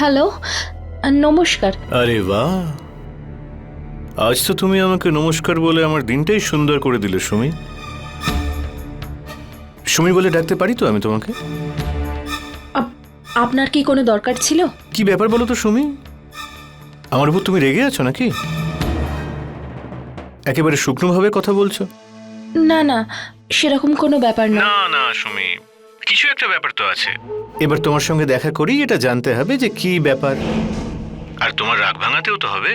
Hello নমস্কার। আরে বাহ। আজ তো তুমি আমাকে নমস্কার বলে আমার দিনটাই সুন্দর করে দিলে সুমি। সুমি বলে ডাকতে পারি তো আমি তোমাকে? আপ- আপনার কি কোনো দরকার ছিল? কি ব্যাপার বলো তো সুমি? আমার উপর তুমি রেগে আছো নাকি? একেবারে শুকনোভাবে কথা বলছো। না না সেরকম কোনো ব্যাপার না না না সুমি। কিছু একটা ব্যাপার তো আছে। এবার তোমার সঙ্গে দেখা করি এটা জানতে হবে যে কি ব্যাপার। আর তোমার রাগ ভাঙাতেও তো হবে।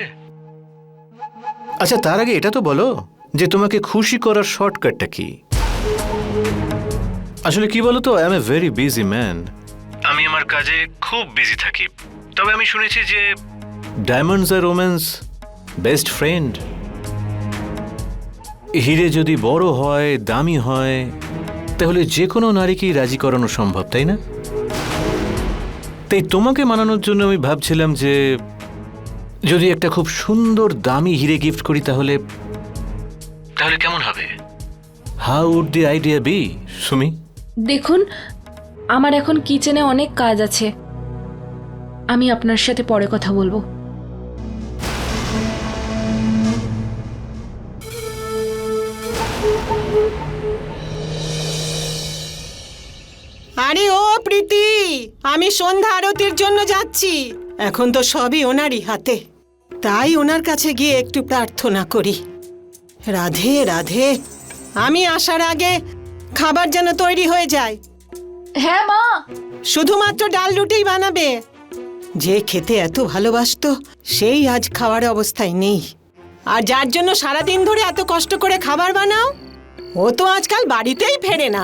আচ্ছা তার আগে এটা তো বলো যে তোমাকে খুশি করার শর্টকাটটা কি? আসলে কি বলো তো I am a very busy man আমি আমার কাজে খুব বিজি থাকি। তবে আমি শুনেছি যে diamonds are romance best friend হিরে যদি বড় হয় দামি হয় তাহলে যে কোনো নারীকেই রাজি করানো সম্ভব, তাই না? তাই তোমাকে মানানোর জন্য আমি ভাবছিলাম যে, যদি একটা খুব সুন্দর, দামি হিরে গিফট করি তাহলে তাহলে কেমন হবে? How would the idea be Sumi? দেখুন, আমার এখন কিচেনে অনেক কাজ আছে। আমি আপনার সাথে পরে কথা বলব। আরে ও প্রীতি আমি সন্ধ্যা আরতির জন্য যাচ্ছি। এখন তো সবই ওনারই হাতে। তাই ওনার কাছে গিয়ে একটু প্রার্থনা করি। রাধে রাধে আমি আসার আগে খাবার যেন তৈরি হয়ে যায়। হ্যাঁ মা। শুধুমাত্র ডাল রুটিই বানাবে। যে খেতে এত ভালোবাসতো সেই আজ খাওয়ার অবস্থায় নেই। আর যার জন্য সারাদিন ধরে এত কষ্ট করে খাবার বানাও ও তো আজকাল বাড়িতেই ফেরে না।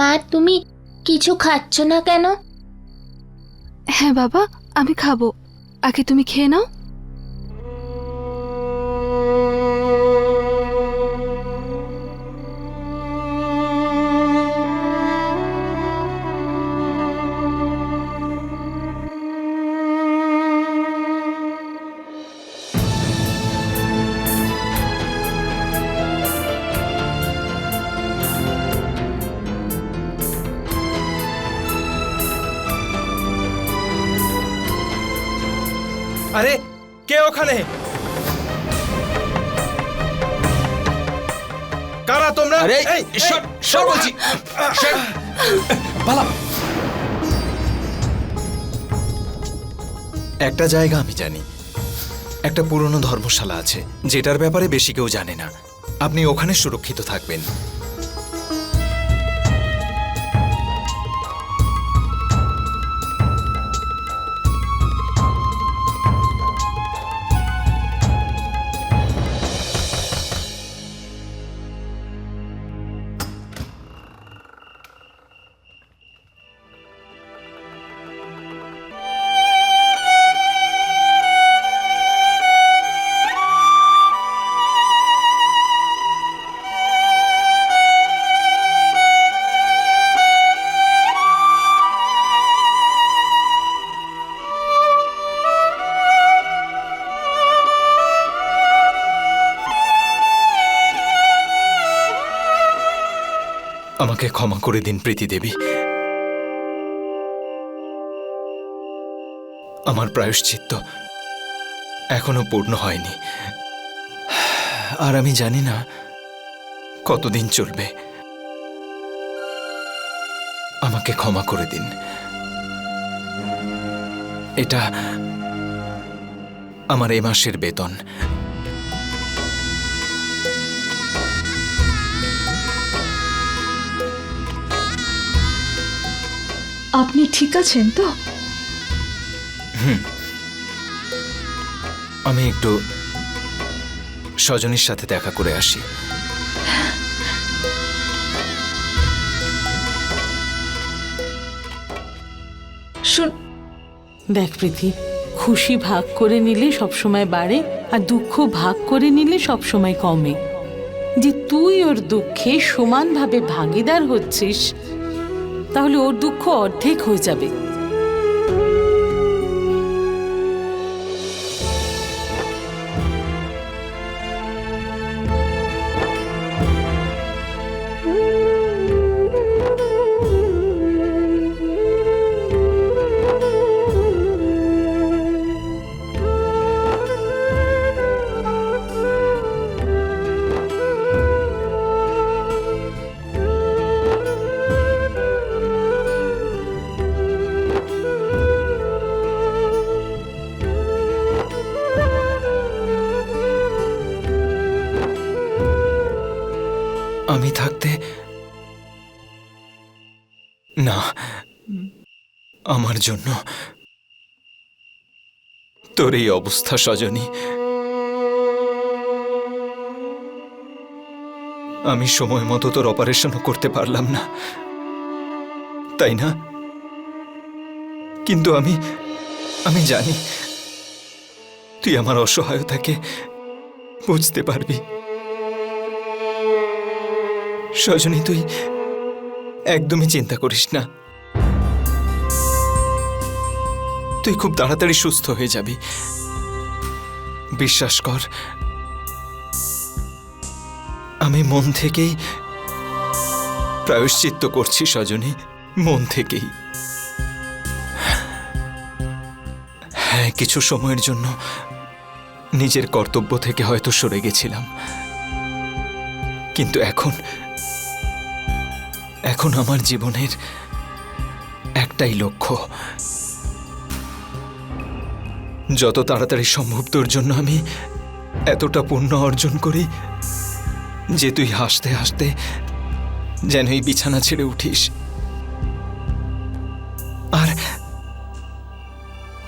মা তুমি কিছু খাচ্ছ না কেন? হ্যাঁ বাবা আমি খাব। আগে তুমি খেয়ে নাও। ওখানে। কারা তোমরা? আরে সর সর বলছি। সর। পালা একটা জায়গা আমি জানি। একটা পুরনো ধর্মশালা আছে যেটার ব্যাপারে বেশি কেউ জানে না। আপনি ওখানে সুরক্ষিত থাকবেন। আমাকে ক্ষমা করে দিন, প্রীতি দেবী। আমার প্রায়শ্চিত্ত এখনও পূর্ণ হয়নি। আর আমি জানি না কতদিন চলবে। আমাকে ক্ষমা করে দিন। এটা আমার এ মাসের বেতন। আপনি ঠিক আছেন তো? আমি একটু স্বজনের সাথে দেখা করে আসি। শুন। দেখ প্রীতি খুশি ভাগ করে নিলে সবসময় বাড়ে আর দুঃখ ভাগ করে নিলে সবসময় কমে। যে তুই ওর দুঃখে সমানভাবে ভাগিদার হচ্ছিস তাহলে ওর দুঃখ অর্ধেক হয়ে যাবে। জন্য। তোর এই অবস্থা, সজনী। আমি সময় মতো তোর অপারেশনও করতে পারলাম না। তাই না? কিন্তু আমি আমি জানি তুই আমার অসহায়তাকে বুঝতে পারবি। সজনী, তুই একদমই চিন্তা করিস না। তুই খুব তাড়াতাড়ি সুস্থ হয়ে যাবি। বিশ্বাস কর, আমি মন থেকেই প্রায়শ্চিত্ত করছি, সজনী, মন থেকেই। হ্যাঁ কিছু সময়ের জন্য নিজের কর্তব্য থেকে হয়তো সরে গেছিলাম। কিন্তু এখন এখন আমার জীবনের একটাই লক্ষ্য। যত তাড়াতাড়ি সম্ভব তোর জন্য আমি এতটা পুণ্য অর্জন করি যে তুই হাসতে হাসতে যেন এই বিছানা ছেড়ে উঠিস। আর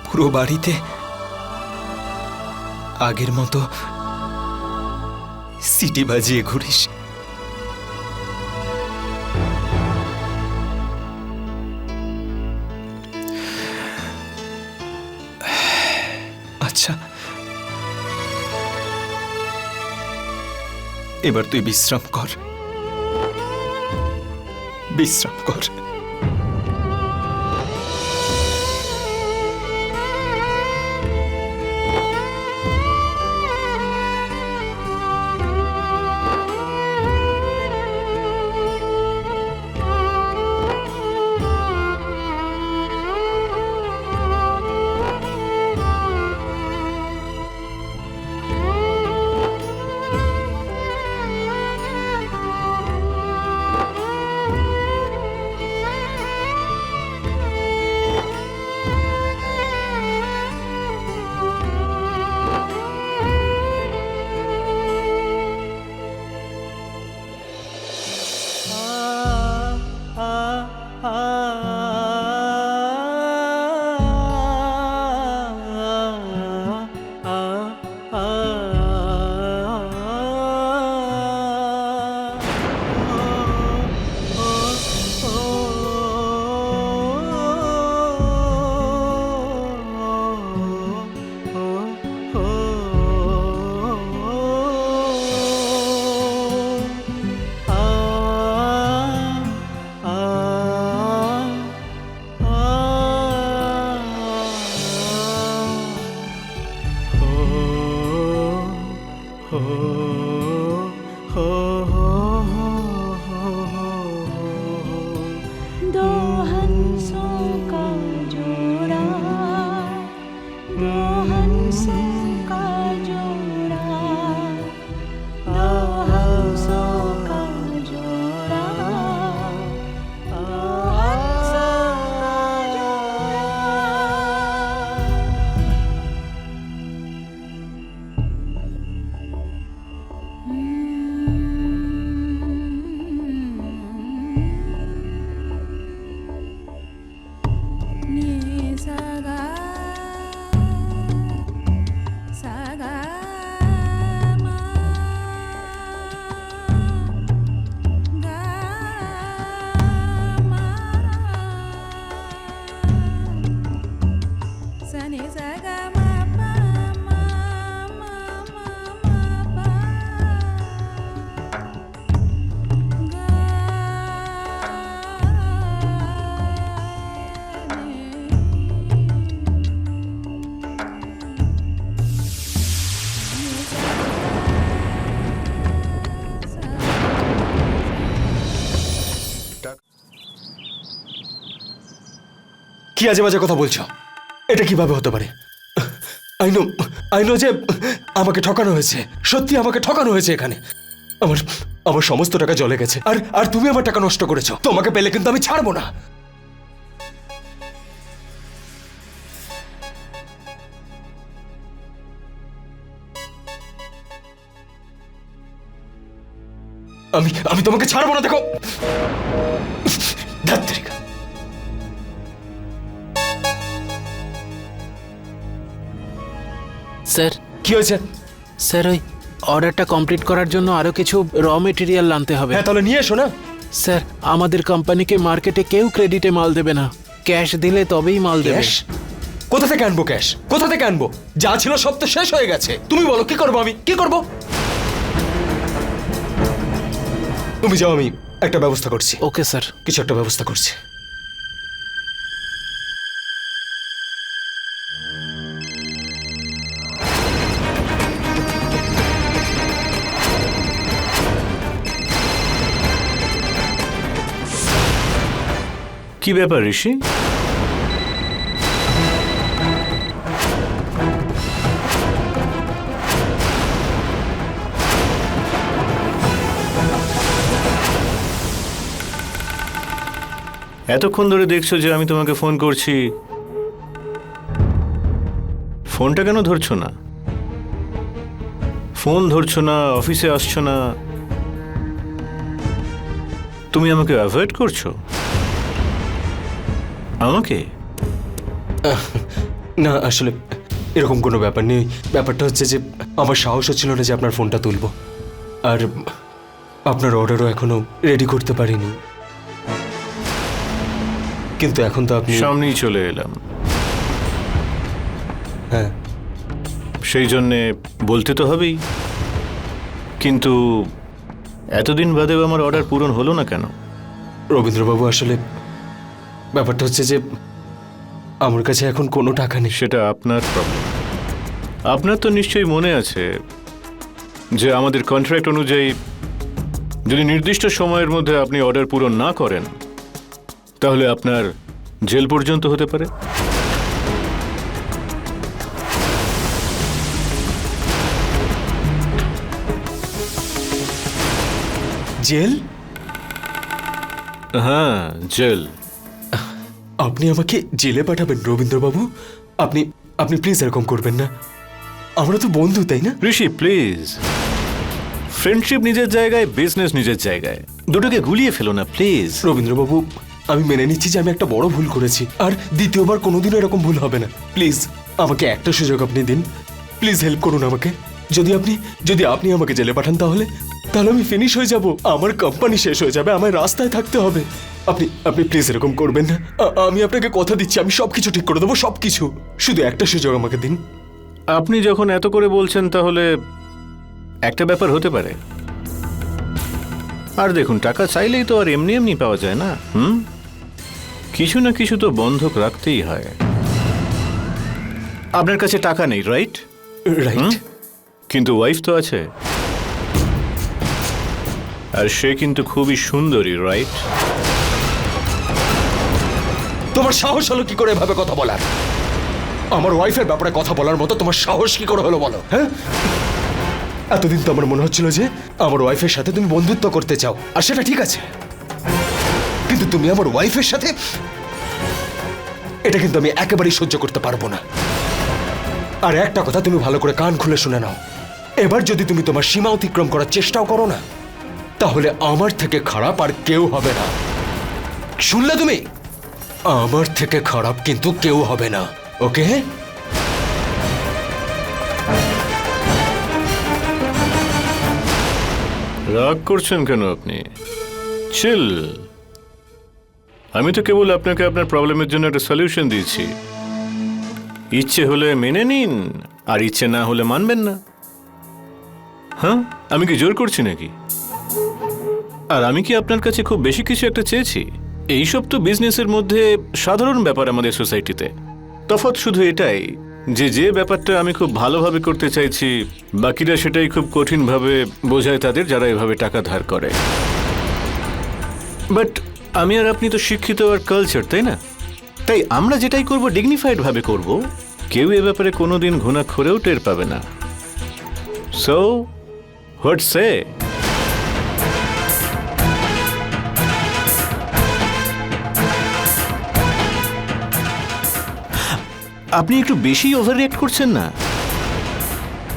পুরো বাড়িতে আগের মতো সিটি বাজিয়ে ঘুরিস। এবার তুই বিশ্রাম কর। বিশ্রাম কর। কি আজে বাজে কথা বলছো? এটা কীভাবে হতে পারে? আইনো আইনো যে আমাকে ঠকানো হয়েছে, সত্যি আমাকে ঠকানো হয়েছে এখানে। আমার আমার সমস্ত টাকা জলে গেছে। আর আর তুমি আমার টাকা নষ্ট করেছ। তোমাকে পেলে কিন্তু আমি ছাড়বো না। আমি আমি তোমাকে ছাড়বো না, দেখো। ধাত্রিকা স্যার। কি হয়েছে? স্যার ওই অর্ডারটা কমপ্লিট করার জন্য আরও কিছু র মেটেরিয়াল আনতে হবে। হ্যাঁ তাহলে নিয়ে এসো না। স্যার আমাদের কোম্পানিকে মার্কেটে কেউ ক্রেডিটে মাল দেবে না। ক্যাশ দিলে তবেই মাল দেবে। ক্যাশ? কোথা থেকে আনব ক্যাশ? কোথা থেকে আনব? যা ছিল সব তো শেষ হয়ে গেছে। তুমি বলো কি করব আমি? কি করব? তুমি যাও আমি একটা ব্যবস্থা করছি। Okay sir. কিছু একটা ব্যবস্থা করছি। কি ব্যাপার, ঋষি? এতক্ষণ ধরে দেখছ যে আমি তোমাকে ফোন করছি। ফোনটা কেন ধরছো না? ফোন ধরছো না, অফিসে আসছো না? তুমি আমাকে অ্যাভয়েড করছ? আমাকে না আসলে এরকম কোনো ব্যাপার নেই। ব্যাপারটা হচ্ছে যে আমার সাহসও ছিল না যে আপনার ফোনটা তুলবো। আর আপনার অর্ডারও এখনও রেডি করতে পারিনি। কিন্তু এখন তো আপনি সামনেই চলে এলাম। হ্যাঁ। সেই জন্যে বলতে তো হবেই। কিন্তু এতদিন বাদেও আমার অর্ডার পূরণ হলো না কেন? রবীন্দ্রবাবু আসলে ব্যাপারটা হচ্ছে যে আমার কাছে এখন কোনো টাকা নেই। সেটা আপনার প্রবলেম আপনার তো নিশ্চয়ই মনে আছে যে আমাদের কন্ট্রাক্ট অনুযায়ী যদি নির্দিষ্ট সময়ের মধ্যে আপনি অর্ডার পূরণ না করেন তাহলে আপনার জেল পর্যন্ত হতে পারে। জেল? হ্যাঁ জেল। আপনি আমাকে জেলে পাঠাবেন রবীন্দ্রবাবু। আপনি আপনি প্লিজ এরকম করবেন না। আমরা তো বন্ধু তাই না? ঋষি প্লিজ ফ্রেন্ডশিপ নিজের জায়গায় বিজনেস নিজের জায়গায়। দুটোকে গুলিয়ে ফেলো না প্লিজ রবীন্দ্রবাবু আমি মেনে নিচ্ছি যে আমি একটা বড় ভুল করেছি। আর দ্বিতীয়বার কোনোদিনও এরকম ভুল হবে না। প্লিজ আমাকে একটা সুযোগ আপনি দিন। প্লিজ হেল্প করুন আমাকে। যদি আপনি যদি আপনি আমাকে জেলে পাঠান তাহলে তাহলে আমি ফিনিশ হয়ে যাব। আমার কোম্পানি শেষ হয়ে যাবে আমার রাস্তায় থাকতে হবে। আপনি আপনি প্লিজ এরকম করবেন না। আমি আপনাকে কথা দিচ্ছি আমি সব কিছু ঠিক করে দেবো সব কিছু শুধু একটা সুযোগ আমাকে দিন। আপনি যখন এত করে বলছেন তাহলে একটা ব্যাপার হতে পারে। আর দেখুন টাকা চাইলেই তো আর এমনি এমনি পাওয়া যায় না হুম? কিছু না কিছু তো বন্ধক রাখতেই হয়। আপনার কাছে টাকা নেই রাইট রাইট কিন্তু ওয়াইফ তো আছে। আর সে কিন্তু খুবই সুন্দরী রাইট তোমার সাহস হলো কি করে এভাবে কথা বলার? আমার ওয়াইফের ব্যাপারে কথা বলার মতো তোমার সাহস কি করে হলো বলো হ্যাঁ? এতদিন তো আমার মনে হচ্ছিল যে আমার ওয়াইফের সাথে তুমি বন্ধুত্ব করতে চাও, আর সেটা ঠিক আছে। কিন্তু তুমি আমার ওয়াইফের সাথে এটা কিন্তু আমি একেবারেই সহ্য করতে পারব না। আর একটা কথা তুমি ভালো করে কান খুলে শুনে নাও। এবার যদি তুমি তোমার সীমা অতিক্রম করার চেষ্টাও করো না, তাহলে আমার থেকে খারাপ আর কেউ হবে না। শুনলে তুমি? আমার থেকে খারাপ কিন্তু কেউ হবে না, ওকে? রাগ করছেন কেন আপনি? চিল। আমি তো কেবল আপনাকে আপনার প্রবলেমের জন্য একটা সলিউশন দিয়েছি। ইচ্ছে হলে মেনে নিন, আর ইচ্ছে না হলে মানবেন না। হ্যাঁ? আমি কি জোর করছি নাকি? আর আমি কি আপনার কাছে খুব বেশি কিছু একটা চেয়েছি? এইসব তো বিজনেসের মধ্যে সাধারণ ব্যাপার আমাদের সোসাইটিতে তফাৎ শুধু এটাই, যে যে ব্যাপারটা আমি খুব ভালোভাবে করতে চাইছি, বাকিরা সেটাই খুব কঠিনভাবে বোঝায় তাদের যারা এভাবে টাকা ধার করে। বাট আমি আর আপনি তো শিক্ষিত আর কালচার তাই না? তাই আমরা যেটাই করব ডিগনিফাইড ভাবে করব, কেউ এ ব্যাপারে কোনোদিন ঘুণাক্ষরেও টের পাবে না। সো হোয়াট সে আপনি একটু বেশি ওভার রিয়েক্ট করছেন না?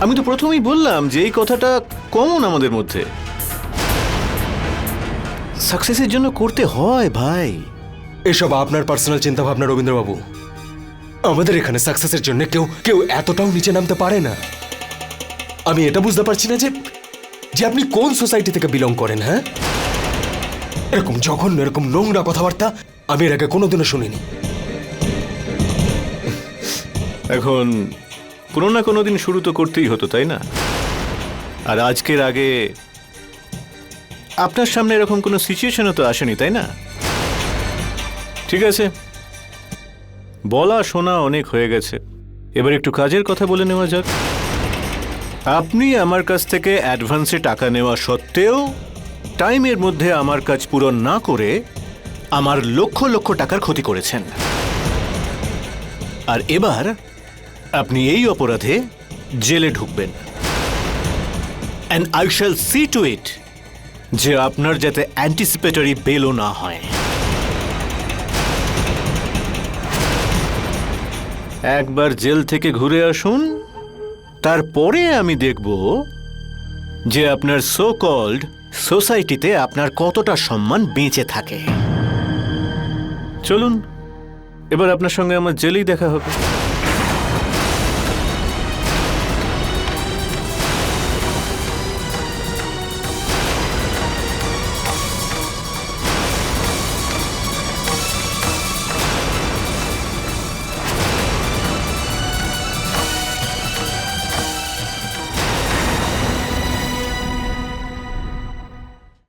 আমি তো প্রথমেই বললাম যে এই কথাটা কমন আমাদের মধ্যে। সাকসেসের জন্য করতে হয় ভাই। এসব আপনার পার্সোনাল চিন্তা ভাবনা রবীন্দ্রবাবু। আমাদের এখানে সাকসেসের জন্য কেউ কেউ এতটাও নিচে নামতে পারে না। আমি এটা বুঝতে পারছি না যে যে আপনি কোন সোসাইটি থেকে বিলং করেন হ্যাঁ? এরকম জঘন্য, এরকম নোংরা কথাবার্তা আমি এর আগে কোনোদিনও শুনিনি। এখন কোনো না কোনো দিন শুরু তো করতেই হতো, তাই না? আর আজকের আগে আপনার সামনে এরকম কোনো সিচুয়েশনও তো আসেনি, তাই না? ঠিক আছে। বলা শোনা অনেক হয়ে গেছে। এবার একটু কাজের কথা বলে নেওয়া যাক। আপনি আমার কাছ থেকে অ্যাডভান্সে টাকা নেওয়া সত্ত্বেও টাইমের মধ্যে আমার কাজ পূরণ না করে আমার লক্ষ লক্ষ টাকার ক্ষতি করেছেন। আর এবার আপনি এই অপরাধে জেলে ঢুকবেন। And I shall see to it যে আপনার যাতে অ্যান্টিসিপেটরি বেলও না হয়। একবার জেল থেকে ঘুরে আসুন। তারপরে আমি দেখব যে আপনার সো কল্ড সোসাইটিতে আপনার কতটা সম্মান বেঁচে থাকে। চলুন, এবার আপনার সঙ্গে আমার জেলেই দেখা হবে।